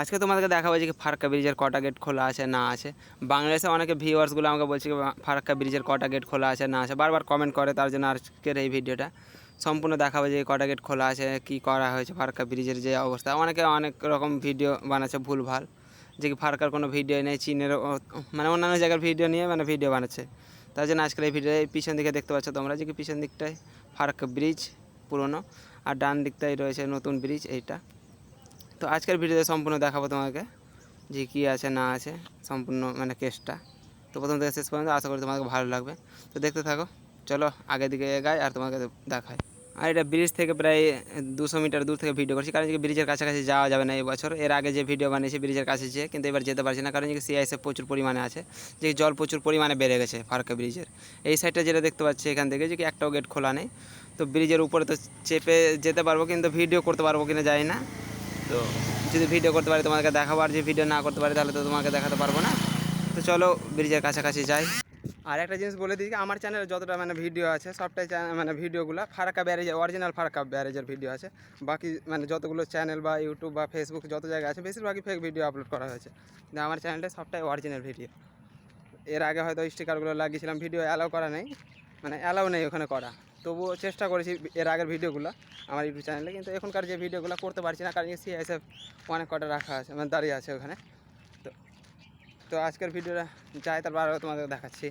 আজকে তোমাদেরকে দেখাবো যে ফারাক্কা ব্রিজের কটা গেট খোলা আছে, না আছে। বাংলাদেশে অনেকে ভিউয়ার্সগুলো আমাকে বলছে ফারাক্কা ব্রিজের কটা গেট খোলা আছে, না আছে। বারবার কমেন্ট করে তার জন্য আজকের এই ভিডিওটা সম্পূর্ণ দেখাবো যে কটা গেট খোলা আছে, কি করা হয়েছে ফারাক্কা ব্রিজের যে অবস্থা। অনেকে অনেক রকম ভিডিও বানাচ্ছে ভুলভাল, যে কি ফারাক্কার কোনো ভিডিও নেই, চীনের মানে অন্যান্য জায়গার ভিডিও নিয়ে মানে ভিডিও বানাচ্ছে। তার জন্য আজকের এই ভিডিও পিছন দিকে দেখতে পাচ্ছ তোমরা যে কি পিছন দিকটায় ফারাক্কা ব্রিজ পুরনো, আর ডান দিকটায় রয়েছে নতুন ব্রিজ এইটা। তো আজকের ভিডিওতে সম্পূর্ণ দেখাবো তোমাকে যে কী আছে, না আছে, সম্পূর্ণ মানে কেসটা তো প্রথম থেকে শেষ পর্যন্ত আশা করি তোমাকে ভালো লাগবে। তো দেখতে থাকো, চলো আগের দিকে এগাই আর তোমাকে দেখাই। আর এটা ব্রিজ থেকে প্রায় দুশো মিটার দূর থেকে ভিডিও করছি, কারণ যে ব্রিজের কাছাকাছি যাওয়া যাবে না এই বছর। এর আগে যে ভিডিও বানিয়েছি ব্রিজের কাছে যেয়ে, কিন্তু এবার যেতে পারছি না, কারণ যে সিআইএসএফ প্রচুর পরিমাণে আছে। যে জল প্রচুর পরিমাণে বেড়ে গেছে ফারাক্কা ব্রিজের এই সাইডটা যেটা দেখতে পাচ্ছি এখান থেকে যে কি একটাও গেট খোলা নেই। তো ব্রিজের উপরে তো চেপে যেতে পারব, কিন্তু ভিডিও করতে পারব কিনা জানি না। তো যদি ভিডিও করতে পারি তোমাকে দেখাবো। আর যদি ভিডিও না করতে পারি, তাহলে তো তোমাকে দেখাতে পারব না। তো চলো, ব্রিজের কাছাকাছি যাই। আর একটা জিনিস বলে দিই আমার চ্যানেলে যতটা মানে ভিডিও আছে, সবটাই মানে ভিডিওগুলো ফারাক্কা ব্যারেজের অরিজিনাল ফারাক্কা ব্যারেজের ভিডিও আছে। বাকি মানে যতগুলো চ্যানেল বা ইউটিউব বা ফেসবুক যত জায়গায় আছে, বেশিরভাগই ফেক ভিডিও আপলোড করা হয়েছে। কিন্তু আমার চ্যানেলটা সবটাই অরিজিনাল ভিডিও এর আগে হয়তো স্টিকারগুলো লাগিয়েছিলাম ভিডিও অ্যালাউ করা নেই। মানে অ্যালাউ নেই ওখানে করা। তবুও চেষ্টা করেছি এর আগের ভিডিওগুলো আমার ইউটিউব চ্যানেলে কিন্তু এখনকার যে ভিডিওগুলো করতে পারছি না কারণ সিআইএসএফ অনেক কটা রাখা আছে মানে দাঁড়িয়ে আছে ওখানে। তো তো আজকের ভিডিওটা যাই তারপর আরও তোমাদের দেখাচ্ছি।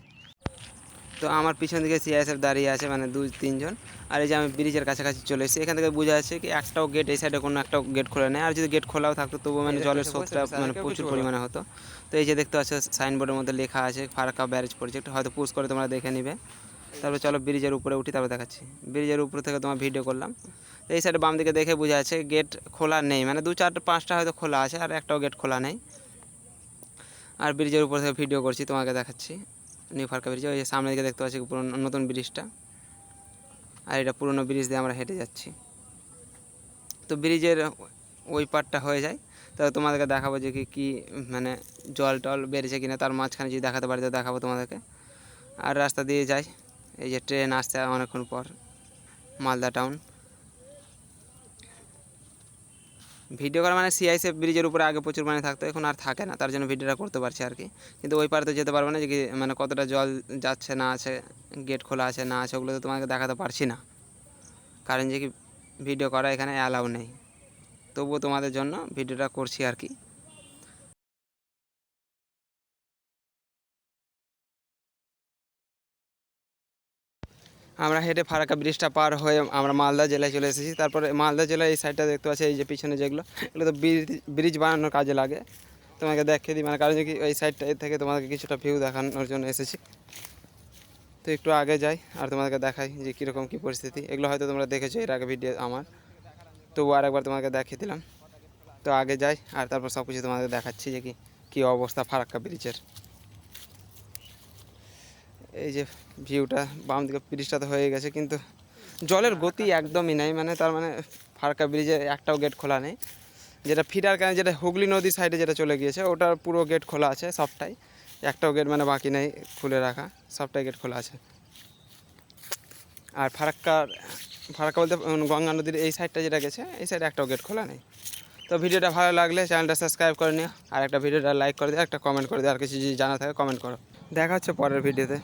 তো আমার পিছন দিকে সিআইএসএফ দাঁড়িয়ে আছে মানে দু তিনজন। আর এই যে আমি ব্রিজের কাছাকাছি চলে এসেছি এখান থেকে বোঝা যাচ্ছে কি একটাও গেট এই সাইডে কোনো একটাও গেট খোলা নেই। আর যদি গেট খোলাও থাকতো তবুও মানে জলের স্রোতটা মানে প্রচুর পরিমাণে হতো। তো এই যে দেখতে পাচ্ছ সাইনবোর্ডের মধ্যে লেখা আছে ফারাক্কা ব্যারেজ প্রজেক্ট হয়তো পুশ করে তোমরা দেখে নিবে। তারপর চলো ব্রিজের উপরে উঠি, তারপর দেখাচ্ছি। ব্রিজের উপর থেকে তোমার ভিডিও করলাম। এই সাইডে বাম দিকে দেখে বোঝা যাচ্ছে গেট খোলা নেই। মানে দু চারটা, পাঁচটা হয়তো খোলা আছে, আর একটাও গেট খোলা নেই। আর ব্রিজের উপর থেকে ভিডিও করছি, তোমাকে দেখাচ্ছি। নিউ ফারকা ব্রিজ ওই সামনে দিকে দেখতে পাচ্ছি পুরনো নতুন ব্রিজটা। আর এটা পুরনো ব্রিজ দিয়ে আমরা হেঁটে যাচ্ছি। তো ব্রিজের ওই পারটা হয়ে যায়। তাহলে তোমাদেরকে দেখাবো যে কি, কী মানে জল টল বেড়েছে কিনা। তার মাঝখানে যদি দেখাতে পারি, তো দেখাবো তোমাদেরকে। আর রাস্তা দিয়ে যাই। এই যে ট্রেন আসছে অনেকক্ষণ পর, মালদা টাউন। ভিডিও করা মানে সিআইসএফ ব্রিজের উপরে আগে প্রচুর পানি থাকতো, এখন আর থাকে না, তার জন্য ভিডিওটা করতে পারছি আর কি। কিন্তু ওই পারে তো যেতে পারব না, যে মানে কতটা জল যাচ্ছে, না আছে, গেট খোলা আছে, না আছে, ওগুলো তো তোমাকে দেখাতে পারছি না। কারণ যে কি ভিডিও করা এখানে অ্যালাউ নেই। তবুও তোমাদের জন্য ভিডিওটা করছি আর কি। আমরা হেঁটে ফারাক্কা ব্রিজটা পার হয়ে আমরা মালদা জেলায় চলে এসেছি। তারপরে মালদা জেলায় এই সাইডটা দেখতে পাচ্ছি, এই যে পিছনে যেগুলো, এগুলো তো ব্রিজ ব্রিজ বানানোর কাজে লাগে। তোমাকে দেখিয়ে দিই মানে কারণ কি ওই সাইডটা থেকে তোমাদেরকে কিছুটা ভিউ দেখানোর জন্য এসেছি। তো একটু আগে যাই আর তোমাদেরকে দেখাই যে কীরকম কী পরিস্থিতি। এগুলো হয়তো তোমরা দেখেছ, এর আগে ভিডিও আমার। তবু আর একবার তোমাকে দেখিয়ে দিলাম। তো আগে যাই আর তারপর সব কিছু তোমাদের দেখাচ্ছি যে কি, কী অবস্থা ফারাক্কা ব্রিজের। এই যে ভিউটা বাম দিকে ব্রিজটা তো হয়ে গেছে, কিন্তু জলের গতি একদমই নেই মানে তার মানে ফারাক্কা ব্রিজে একটাও গেট খোলা নেই। যেটা ফিটার কানে যেটা হুগলি নদীর সাইডে যেটা চলে গিয়েছে, ওটার পুরো গেট খোলা আছে সবটাই। একটাও গেট মানে বাকি নেই, খুলে রাখা, সবটাই গেট খোলা আছে। আর ফারাক্কার ফারাক্কা বলতে গঙ্গা নদীর এই সাইডটা যেটা গেছে, এই সাইডে একটাও গেট খোলা নেই। তো ভিডিওটা ভালো লাগলে চ্যানেলটা সাবস্ক্রাইব করে নিও, আর একটা ভিডিওটা লাইক করে দিও, একটা কমেন্ট করে দিও, আর কিছু যদি জানা থাকে কমেন্ট করো। দেখা হচ্ছে পরের ভিডিওতে।